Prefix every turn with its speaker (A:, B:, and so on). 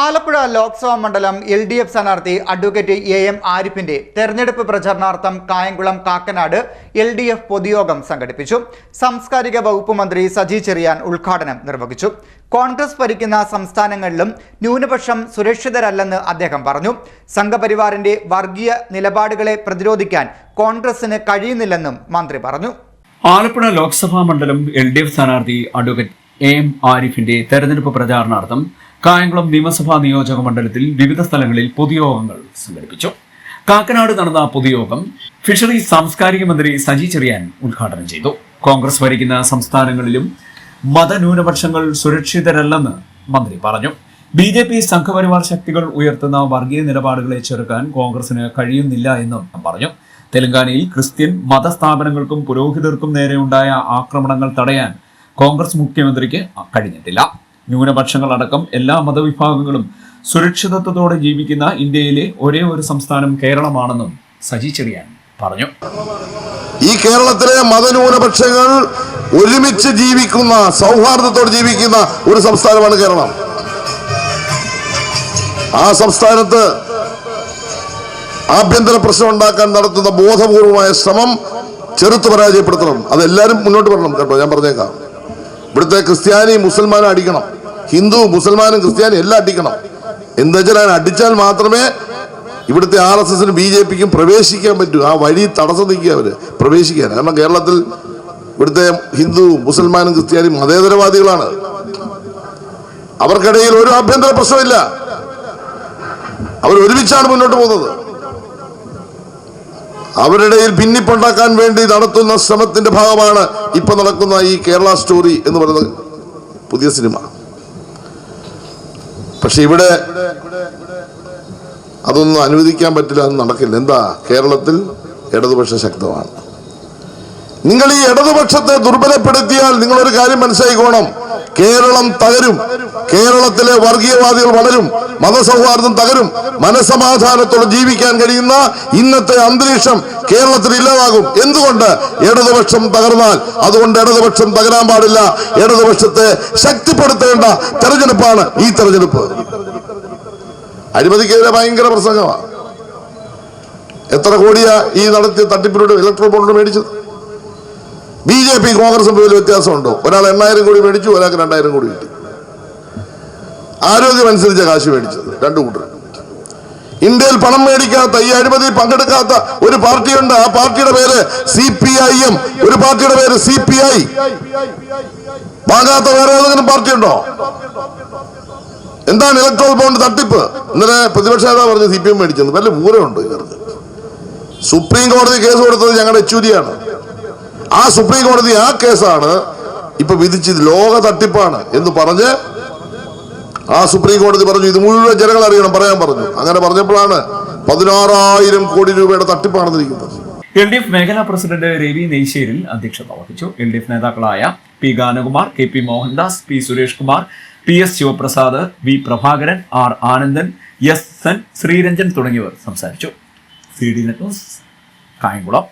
A: ആലപ്പുഴ ലോക്സഭാ മണ്ഡലം L D F സ്ഥാനാർത്ഥി advocate A M ആരിഫിന്റെ തെരഞ്ഞെടുപ്പ് പ്രചരണാർത്ഥം Kayamkulam Kakkanad L D F പൊതുയോഗം സംഘടിപ്പിച്ചു. സാംസ്കാരിക വകുപ്പ് മന്ത്രി സജി ചെറിയാൻ ഉദ്ഘാടനം നിർവഹിച്ചു. കോൺഗ്രസ് ഭരിക്കുന്ന സംസ്ഥാനങ്ങളിലും ന്യൂനപക്ഷം സുരക്ഷിതരല്ലെന്ന് അദ്ദേഹം പറഞ്ഞു. സംഘപരിവാറിന്റെ വർഗീയ നിലപാടുകളെ പ്രതിരോധിക്കാൻ കോൺഗ്രസിന് കഴിയുന്നില്ലെന്നും മന്ത്രി പറഞ്ഞു.
B: ആലപ്പുഴ ലോക്സഭാ മണ്ഡലം എൽ ഡി എഫ് സ്ഥാനാർത്ഥി അഡ്വക്കേറ്റ് എ എം ആരിഫിന്റെ തെരഞ്ഞെടുപ്പ് പ്രചാരണാർത്ഥം കായംകുളം നിയമസഭാ നിയോജക മണ്ഡലത്തിൽ വിവിധ സ്ഥലങ്ങളിൽ പൊതുയോഗങ്ങൾ സംഘടിപ്പിച്ചു. കാക്കനാട് നടന്ന പൊതുയോഗം ഫിഷറീസ് സാംസ്കാരിക മന്ത്രി സജി ചെറിയാൻ ഉദ്ഘാടനം ചെയ്തു. കോൺഗ്രസ് ഭരിക്കുന്ന സംസ്ഥാനങ്ങളിലും മതന്യൂനപക്ഷങ്ങൾ സുരക്ഷിതരല്ലെന്ന് മന്ത്രി പറഞ്ഞു. ബി ജെ പി സംഘപരിവാർ ശക്തികൾ ഉയർത്തുന്ന വർഗീയ നിലപാടുകളെ ചെറുക്കാൻ കോൺഗ്രസിന് കഴിയുന്നില്ല എന്നും പറഞ്ഞു. തെലങ്കാനയിൽ ക്രിസ്ത്യൻ മതസ്ഥാപനങ്ങൾക്കും പുരോഹിതർക്കും നേരെയുണ്ടായ ആക്രമണങ്ങൾ തടയാൻ കോൺഗ്രസ് മുഖ്യമന്ത്രിക്ക് കഴിഞ്ഞിട്ടില്ല. ന്യൂനപക്ഷങ്ങളടക്കം എല്ലാ മതവിഭാഗങ്ങളും സുരക്ഷിതത്വത്തോടെ ജീവിക്കുന്ന ഇന്ത്യയിലെ ഒരേ ഒരു സംസ്ഥാനം കേരളമാണെന്നും സജി ചെറിയാൻ പറഞ്ഞു.
C: ഈ കേരളത്തിലെ മതന്യൂനപക്ഷങ്ങൾ ഒരുമിച്ച് ജീവിക്കുന്ന സൗഹാർദ്ദത്തോടെ ജീവിക്കുന്ന ഒരു സംസ്ഥാനമാണ് കേരളം. ആ സംസ്ഥാനത്ത് ആഭ്യന്തര പ്രശ്നം ഉണ്ടാക്കാൻ നടത്തുന്ന ബോധപൂർവമായ ശ്രമം ചെറുത്ത് പരാജയപ്പെടുത്തണം. അതെല്ലാവരും മുന്നോട്ട് വരണം കേട്ടോ ഞാൻ പറഞ്ഞേക്കാം. ഇവിടുത്തെ ക്രിസ്ത്യാനി മുസൽമാനും അടിക്കണം. ഹിന്ദു മുസൽമാനും ക്രിസ്ത്യാനും എല്ലാം അടിക്കണം. എന്താ വെച്ചാൽ അടിച്ചാൽ മാത്രമേ ഇവിടുത്തെ ആർ എസ് എസിനും ബി ജെ പിക്കും പ്രവേശിക്കാൻ പറ്റൂ. ആ വഴി തടസ്സം നിൽക്കുക അവർ പ്രവേശിക്കാൻ. കാരണം കേരളത്തിൽ ഇവിടുത്തെ ഹിന്ദു മുസൽമാനും ക്രിസ്ത്യാനും മതേതരവാദികളാണ്. അവർക്കിടയിൽ ഒരു ആഭ്യന്തര പ്രശ്നമില്ല. അവർ ഒരുമിച്ചാണ് മുന്നോട്ട് പോകുന്നത്. അവരുടെയിൽ ഭിന്നിപ്പുണ്ടാക്കാൻ വേണ്ടി നടത്തുന്ന ശ്രമത്തിന്റെ ഭാഗമാണ് ഇപ്പൊ നടക്കുന്ന ഈ കേരള സ്റ്റോറി എന്ന് പറയുന്ന പുതിയ സിനിമ. പക്ഷെ ഇവിടെ അതൊന്നും അനുവദിക്കാൻ പറ്റില്ല അത് നടക്കില്ല. എന്താ? കേരളത്തിൽ ഇടതുപക്ഷം ശക്തമാണ്. നിങ്ങൾ ഈ ഇടതുപക്ഷത്തെ ദുർബലപ്പെടുത്തിയാൽ നിങ്ങളൊരു കാര്യം മനസ്സിലായിക്കോണം. കേരളം തകരും. കേരളത്തിലെ വർഗീയവാദികൾ വളരും. മതസൗഹാർദ്ദം തകരും. മനസമാധാനത്തോടെ ജീവിക്കാൻ കഴിയുന്ന ഇന്നത്തെ അന്തരീക്ഷം കേരളത്തിൽ ഇല്ലാതാകും. എന്തുകൊണ്ട്? ഇടതുപക്ഷം തകർന്നാൽ അതുകൊണ്ട് ഇടതുപക്ഷം തകരാൻ പാടില്ല. ഇടതുപക്ഷത്തെ ശക്തിപ്പെടുത്തേണ്ട തെരഞ്ഞെടുപ്പാണ് ഈ തെരഞ്ഞെടുപ്പ്. അഴിമതിക്കെതിരെ ഭയങ്കര പ്രസംഗമാണ് എത്ര കോടിയാ ഈ നടത്തിയ തട്ടിപ്പിലൂടെ ഇലക്ട്രോ ബോണ്ട് മേടിച്ചത്? ബി ജെ പി കോൺഗ്രസ് തമ്മിൽ വ്യത്യാസമുണ്ടോ? ഒരാൾ എണ്ണായിരം കോടി മേടിച്ചു ഒരാൾക്ക് രണ്ടായിരം കോടി കിട്ടി. ആരോഗ്യമനുസരിച്ച കാശ് മേടിച്ചത് രണ്ടു കൂട്ടർ. ഇന്ത്യയിൽ പണം മേടിക്കാത്ത ഈ അഴിമതി പങ്കെടുക്കാത്ത ഒരു പാർട്ടിയുണ്ട്. ആ പാർട്ടിയുടെ പേര് സി പി ഐ എം. ഒരു പാർട്ടിയുടെ പേര് സി പി ഐ. വാങ്ങാത്ത വേറെ ഏതെങ്കിലും പാർട്ടി ഉണ്ടോ എന്താണ് ഇലക്ട്രോൾ ബോണ്ട് തട്ടിപ്പ്? ഇന്നലെ പ്രതിപക്ഷ നേതാവ് പറഞ്ഞു സി പി എം മേടിച്ചത് വല്ല ഊരമുണ്ട് സുപ്രീം കോടതി കേസ് കൊടുത്തത് ഞങ്ങളുടെ എച്ചൂരിയാണ് ആ സുപ്രീം കോടതി ആ കേസാണ് ഇപ്പൊ വിധിച്ചത് ലോക തട്ടിപ്പാണ് എന്ന് പറഞ്ഞ് ആ സുപ്രീം കോടതി പറഞ്ഞു ഇത് മുഴുവൻ ജനങ്ങൾ അറിയണം പറയാൻ പറഞ്ഞു. അങ്ങനെ പറഞ്ഞപ്പോഴാണ് പതിനാറായിരം കോടി രൂപയുടെ തട്ടിപ്പാണെന്നിരിക്കുന്നത്
B: എൽ ഡി എഫ് മേഖലാ പ്രസിഡന്റ് രവി നെയ്ശ്ശേരിൽ അധ്യക്ഷത വഹിച്ചു. എൽ ഡി എഫ് നേതാക്കളായ P Ganakumar K P Mohandas P Suresh Kumar P S Sivaprasad V Prabhakaran R Anandan S N Sreeranjan തുടങ്ങിയവർ സംസാരിച്ചു. C D net news Kayamkulam.